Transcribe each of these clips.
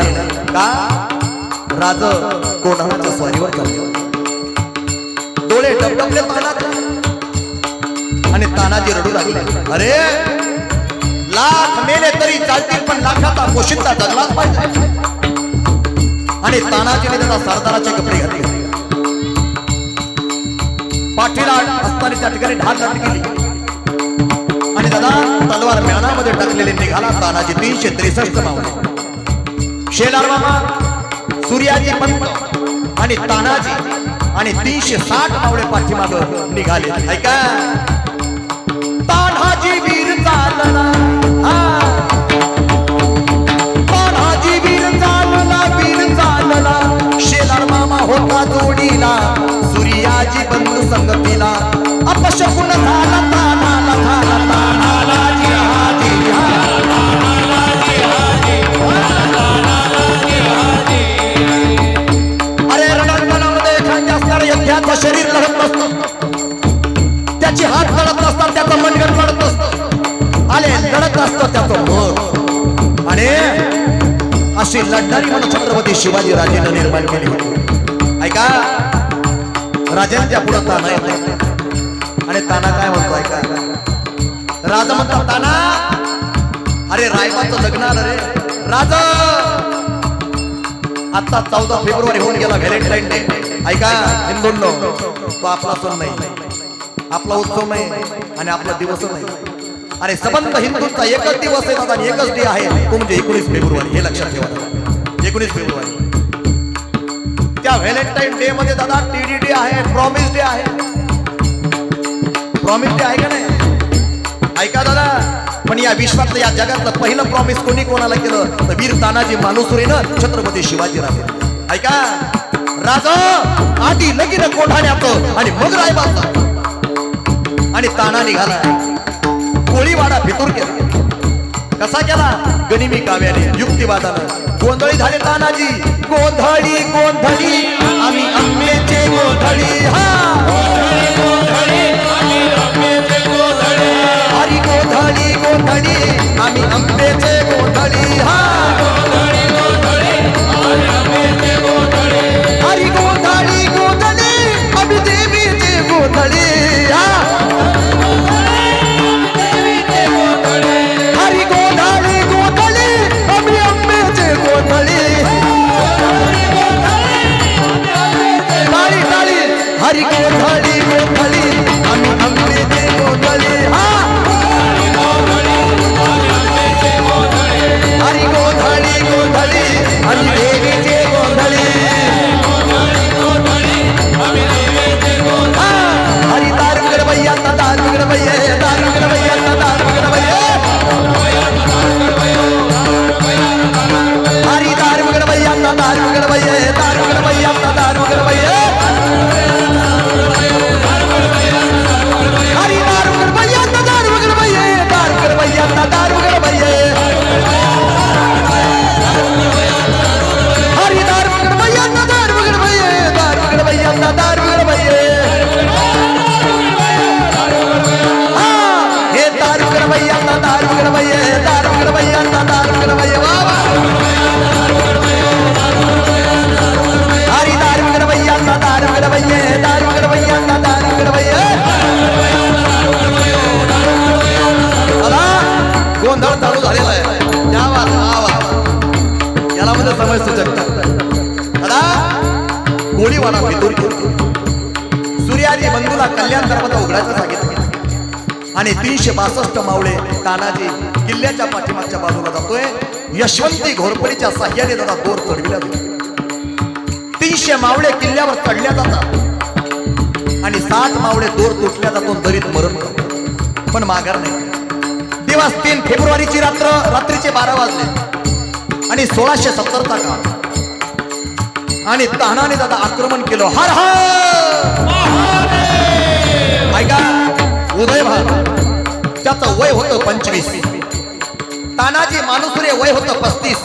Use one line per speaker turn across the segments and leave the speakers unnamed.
येणार नाही का? राज कोणाच्या स्वारीवर चालले डोळे डबडबले पाहणार आणि तानाजी रडू लागले. अरे लाख मेले तरी चालतील पण लाखाचा पोशिंदा जगलाच पाहिजे. आणि तानाजीने त्याचा सरदाराचे कपडे घातले. पाठीला असताना त्या ठिकाणी ढाल लाट केली आणि दादा तलवार म्यानामध्ये टाकलेले निघाला तानाजी तीनशे त्रेसष्ट मावले शेलार मामा सूर्याजी पंत आणि तानाजी आणि तीनशे साठ मावळे पाठीमाग निघाले. ऐका. तानाजी वीर चालला अशी लढणारी म्हणून छत्रपती शिवाजी राजेनं निर्माण केली होती. ऐका. राजांच्या पुढे ताना येतो आणि ताना काय म्हणतो ऐका. राजा म्हणतात ताना अरे रायबाचं लग्न आलं रे. राजा आता चौदा फेब्रुवारी होऊन गेला व्हॅलेंटाईन डे. ऐका हिंदूंनो तो आपला सण नाही. आपला उत्सव नाही आणि आपला दिवस नाही. अरे सबंध हिंदूंचा एकच दिवस आहे आणि एकच डे आहे. तो म्हणजे एकोणीस फेब्रुवारी. हे लक्षात ठेवा एकोणीस फेब्रुवारी. त्या व्हॅलेंटाईन डे मध्ये दादा टीडी डे आहे प्रॉमिस डे आहे. प्रॉमिस डे आहे का नाही? ऐका दादा. पण या विश्वातलं या जगातलं पहिलं प्रॉमिस कोणी कोणाला केलं? तर वीर तानाजी मानुसुरीनं छत्रपती शिवाजी राजे. ऐका. राजा आधी लगीन कोठाण्याचं आणि मग रायबाचं. आणि ताना निघाला कोळीवाडा फितूर केला. कसा केला? गनिमी काव्याने युक्तिवादानं. गोंधळी झाले तानाजी. गोंधळी गोंधळी. आम्ही आंबेचे गोंधळी समय सुचकता दादा गोळीवाडा सूर्याजी बंधूला कल्याण दरवाजा उघडायचं सांगितलं. आणि तीनशे बासष्ट मावळे तानाजी किल्ल्याच्या पाठीमागच्या बाजूला जातोय. यशवंती घोरपडीच्या साह्याने त्याचा दोर चढविला जातो तीनशे मावळे किल्ल्यावर चढल्या जातात. आणि सात मावळे दोर तुटल्या जातो दरीत मरण पण माघार नाही. दिवस तीन फेब्रुवारीची रात्र रात्रीचे बारा वाजले. आणि सोळाशे सत्तरचा काळ. आणि तानाने दादा आक्रमण केलं. हर हर! ऐका उदय भाग त्याचं वय होतं पंचवीस. तानाजी मानुसुरे वय होतं पस्तीस.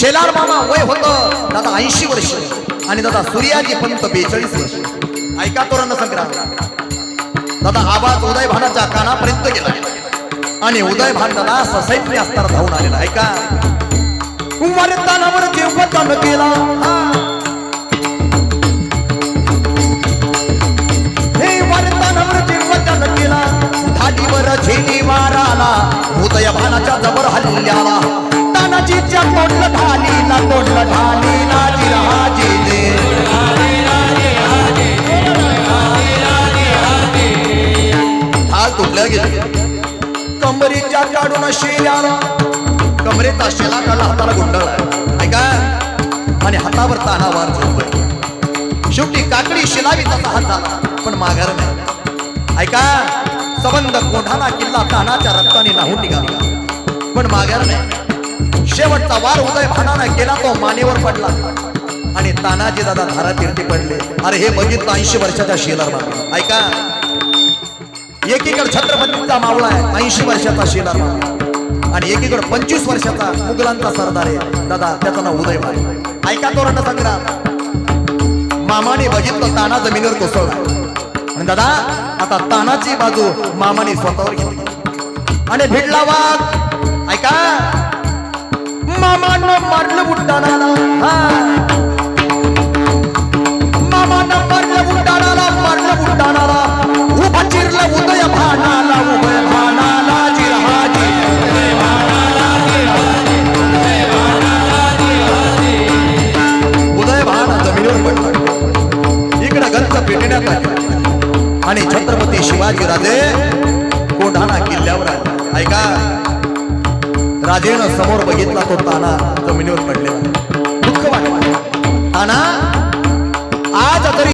शेलार मामा वय होतं दादा ऐंशी वर्ष. आणि दादा सूर्याजी पंत बेचाळीस वर्ष. ऐका तो रणसंग्राम दादा आवाज उदय भानाच्या कानापर्यंत गेला. आणि उदय भांडाला ससैन्य अस्तर धावून आलेला. ऐका. वरतानावर जीवदान केला. हे वरतानावर जीवदान केला. ढालीवर झेली माराला हृदय भानाच्या जबर हल्ल्याला. तानाजीच्या तोंड ढालीला तोडलं ढालीला जिरहाजी दे. हाल तुटल्या गेले. कमरीच्या काढून शेल्याला कमरेचा शेला काढला हाताला गुंडळला ऐका. आणि हातावर ताना वार झोपला शेवटी काकडी शिलावी त्याचा हात झाला पण माघार नाही. ऐका. सबंध कोठाना किल्ला तानाच्या रक्ताने नाहून निघाला. पण माघार नाही. शेवटचा वार उदय भानानं केला तो मानेवर पडला. आणि तानाजी दादा धारा तिरती पडले. अरे हे बघितलं ऐंशी वर्षाच्या शेलर ऐका. एकीकडे छत्रपतीचा मावळा आहे ऐंशी वर्षाचा शेलार मावळा आणि एकीकडे पंचवीस वर्षाचा मुघलांचा सरदार आहे. दादा त्याचं नाव उदय भाई ऐका तो संग्राम मामाने बघितलं ताना जमिनीवर कोसळला. आणि दादा आता तानाची बाजू मामाने स्वतःवर घेतली. आणि भिडला वाघ. ऐका. मामानं मारलं बुट्टाणाला हा. आणि छत्रपती शिवाजी राजे कोंढाणा किल्ल्यावर ऐका राजेनं समोर बघितला तो ताना जमिनीवर पडलेला. दुःख वाटला ताना आज तरी